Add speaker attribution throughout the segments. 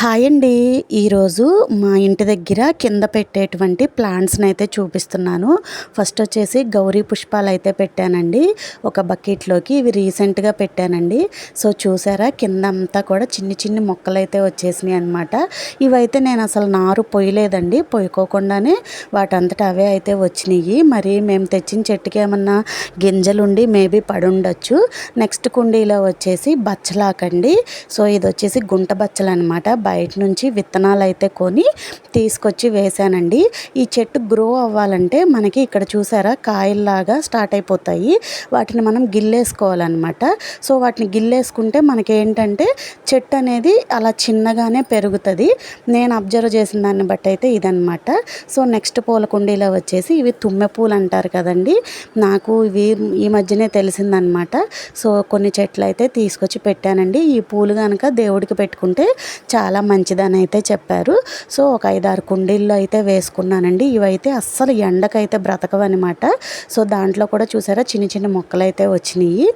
Speaker 1: Hi అండి. ఈరోజు మా ఇంటి దగ్గర కింద పెట్టేటువంటి ప్లాంట్స్ని అయితే చూపిస్తున్నాను. ఫస్ట్ వచ్చేసి గౌరీ పుష్పాలు అయితే పెట్టానండి. ఒక బకెట్లోకి ఇవి రీసెంట్గా పెట్టానండి. సో చూసారా కింద అంతా కూడా చిన్ని చిన్ని మొక్కలు అయితే వచ్చేసినాయి అనమాట ఇవైతే నేను అసలు నారు పొయ్యలేదండి. పొయ్యుకోకుండానే వాటంతట అవే అయితే వచ్చినాయి. మరి మేము తెచ్చిన చెట్టుకి ఏమన్నా గింజలుండి మేబీ పడుండొచ్చు. నెక్స్ట్ కుండీలో వచ్చేసి బచ్చలాకండి. సో ఇది వచ్చేసి గుంట బచ్చలు అనమాట బయట నుంచి విత్తనాలు అయితే కొని తీసుకొచ్చి వేశానండి. ఈ చెట్టు గ్రో అవ్వాలంటే మనకి ఇక్కడ చూసారా కాయల్లాగా స్టార్ట్ అయిపోతాయి. వాటిని మనం గిల్లేసుకోవాలన్నమాట. సో వాటిని గిల్లేసుకుంటే మనకి ఏంటంటే చెట్టు అనేది అలా చిన్నగానే పెరుగుతుంది. నేను అబ్జర్వ్ చేసిన దాన్ని బట్టి అయితే ఇదనమాట సో నెక్స్ట్ పూల కుండీలో వచ్చేసి ఇవి తుమ్మె పూలు అంటారు కదండి. నాకు ఇవి ఈ మధ్యనే తెలిసిందనమాట సో కొన్ని చెట్లు అయితే తీసుకొచ్చి పెట్టానండి. ఈ పూలు కనుక దేవుడికి పెట్టుకుంటే చాలా మంచిదని అయితే చెప్పారు. సో ఒక ఐదారు కుండీల్లో అయితే వేసుకున్నానండి. ఇవైతే అస్సలు ఎండకైతే బ్రతకవన్నమాట. సో దాంట్లో కూడా చూసారా చిన్న చిన్న మొక్కలు అయితే వచ్చినాయి.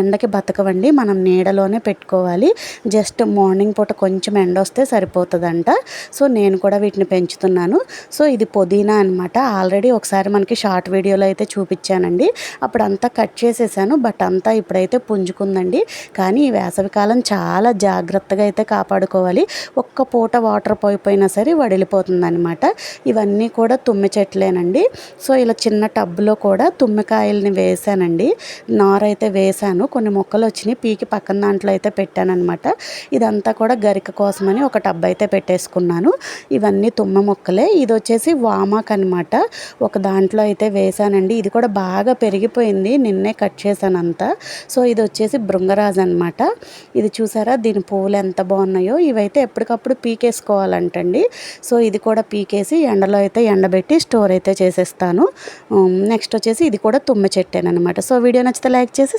Speaker 1: ఎండకి బతకవండి మనం నీడలోనే పెట్టుకోవాలి. జస్ట్ మార్నింగ్ పూట కొంచెం ఎండ వస్తే సరిపోతుందంట. సో నేను కూడా వీటిని పెంచుతున్నాను. సో ఇది పుదీనా అనమాట ఆల్రెడీ ఒకసారి మనకి షార్ట్ వీడియోలో అయితే చూపించానండి. అప్పుడు అంతా కట్ చేసేసాను బట్ అంతా ఇప్పుడైతే పుంజుకుందండి. కానీ ఈ వేసవికాలం చాలా జాగ్రత్తగా అయితే కాపాడుకోవాలి. ఒక్క పూట వాటర్ పోయిపోయినా సరే వడిలిపోతుంది అనమాట ఇవన్నీ కూడా తుమ్మి చెట్లేనండి. సో ఇలా చిన్న టబ్లో కూడా తుమ్మికాయల్ని వేసానండి నారైతే వేసాను కొన్ని మొక్కలు వచ్చినాయి. పీకి పక్కన దాంట్లో అయితే పెట్టానమాట ఇదంతా కూడా గరిక కోసమని ఒక టబ్ అయితే పెట్టేసుకున్నాను. ఇవన్నీ తుమ్మ మొక్కలే. ఇది వచ్చేసి వామాక్ అనమాట ఒక దాంట్లో అయితే వేసానండి ఇది కూడా బాగా పెరిగిపోయింది. నిన్నే కట్ చేశాను అంతా సో ఇది వచ్చేసి బృంగరాజు అనమాట ఇది చూసారా? దీని పువ్వులు ఎంత బాగున్నాయో. ఇవైతే ఎప్పటికప్పుడు పీకేసుకోవాలంటండి. సో ఇది కూడా పీకేసి ఎండలో అయితే ఎండబెట్టి స్టోర్ అయితే చేసేస్తాను. నెక్స్ట్ వచ్చేసి ఇది కూడా తుమ్మ చెట్టేనమాట సో వీడియో నచ్చితే లైక్ చేసి